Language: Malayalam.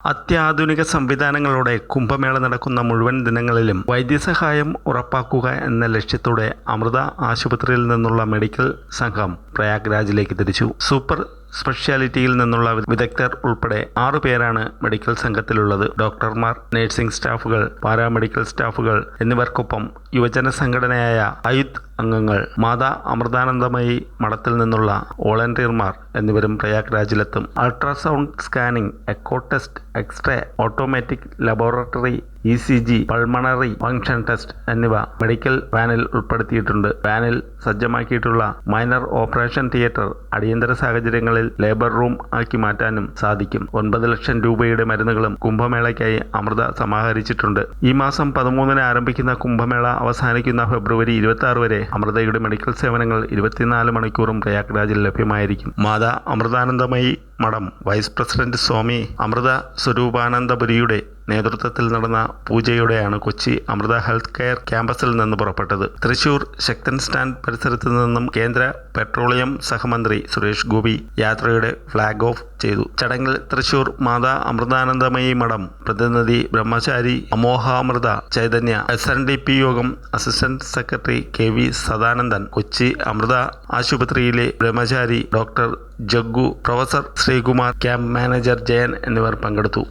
അത്യാധുനിക സംവിധാനങ്ങളോടെ കുംഭമേള നടക്കുന്ന മുഴുവൻ ദിനങ്ങളിലും വൈദ്യസഹായം ഉറപ്പാക്കുക എന്ന ലക്ഷ്യത്തോടെ അമൃത ആശുപത്രിയിൽ നിന്നുള്ള മെഡിക്കൽ സംഘം പ്രയാഗ്രാജിലേക്ക് തിരിച്ചു. സൂപ്പർ സ്പെഷ്യാലിറ്റിയിൽ നിന്നുള്ള വിദഗ്ധർ ഉൾപ്പെടെ ആറു പേരാണ് മെഡിക്കൽ സംഘത്തിലുള്ളത്. ഡോക്ടർമാർ നഴ്സിംഗ് സ്റ്റാഫുകൾ പാരാമെഡിക്കൽ സ്റ്റാഫുകൾ എന്നിവർക്കൊപ്പം യുവജന സംഘടനയായ അയുത് അംഗങ്ങൾ മാതാ അമൃതാനന്ദമയി മഠത്തിൽ നിന്നുള്ള വോളണ്ടിയർമാർ എന്നിവരും പ്രയാഗ്രാജിലെത്തും. Ultrasound scanning echo test X-ray automatic laboratory E C G pulmonary function test എന്നിവ മെഡിക്കൽ വാനിൽ ഉൾപ്പെടുത്തിയിട്ടുണ്ട്. വാനിൽ സജ്ജമാക്കിയിട്ടുള്ള മൈനർ ഓപ്പറേഷൻ തിയേറ്റർ അടിയന്തര സാഹചര്യങ്ങളിൽ ലേബർ റൂം ആക്കി മാറ്റാനും സാധിക്കും. ഒൻപത് ലക്ഷം രൂപയുടെ മരുന്നുകളും കുംഭമേളയ്ക്കായി അമൃത സമാഹരിച്ചിട്ടുണ്ട്. ഈ മാസം പതിമൂന്നിന് ആരംഭിക്കുന്ന കുംഭമേള അവസാനിക്കുന്ന ഫെബ്രുവരി ഇരുപത്തി ആറ് വരെ അമൃതയുടെ മെഡിക്കൽ സേവനങ്ങൾ ഇരുപത്തിനാല് മണിക്കൂറും പ്രയാഗ്രാജിൽ ലഭ്യമായിരിക്കും. മാതാ അമൃതാനന്ദമയി മഠം വൈസ് പ്രസിഡന്റ് സ്വാമി അമൃത സ്വരൂപാനന്ദപുരിയുടെ നേതൃത്വത്തിൽ നടന്ന പൂജയോടെയാണ് കൊച്ചി അമൃത ഹെൽത്ത് കെയർ ക്യാമ്പസിൽ നിന്ന് പുറപ്പെട്ടത്. തൃശൂർ ശക്തൻ സ്റ്റാൻഡ് പരിസരത്ത് നിന്നും കേന്ദ്ര പെട്രോളിയം സഹമന്ത്രി സുരേഷ് ഗോപി യാത്രയുടെ ഫ്ലാഗ് ഓഫ് ചെയ്തു. ചടങ്ങിൽ തൃശൂർ മാതാ അമൃതാനന്ദമയി മഠം പ്രതിനിധി Brahmachari Amohamrita Chaitanya S N D P Yogam assistant secretary K V Sadanandan Kochi Amrita ആശുപത്രിയിലെ Brahmachari doctor Jaggu professor Sreekumar camp manager Jayan എന്നിവർ പങ്കെടുത്തു.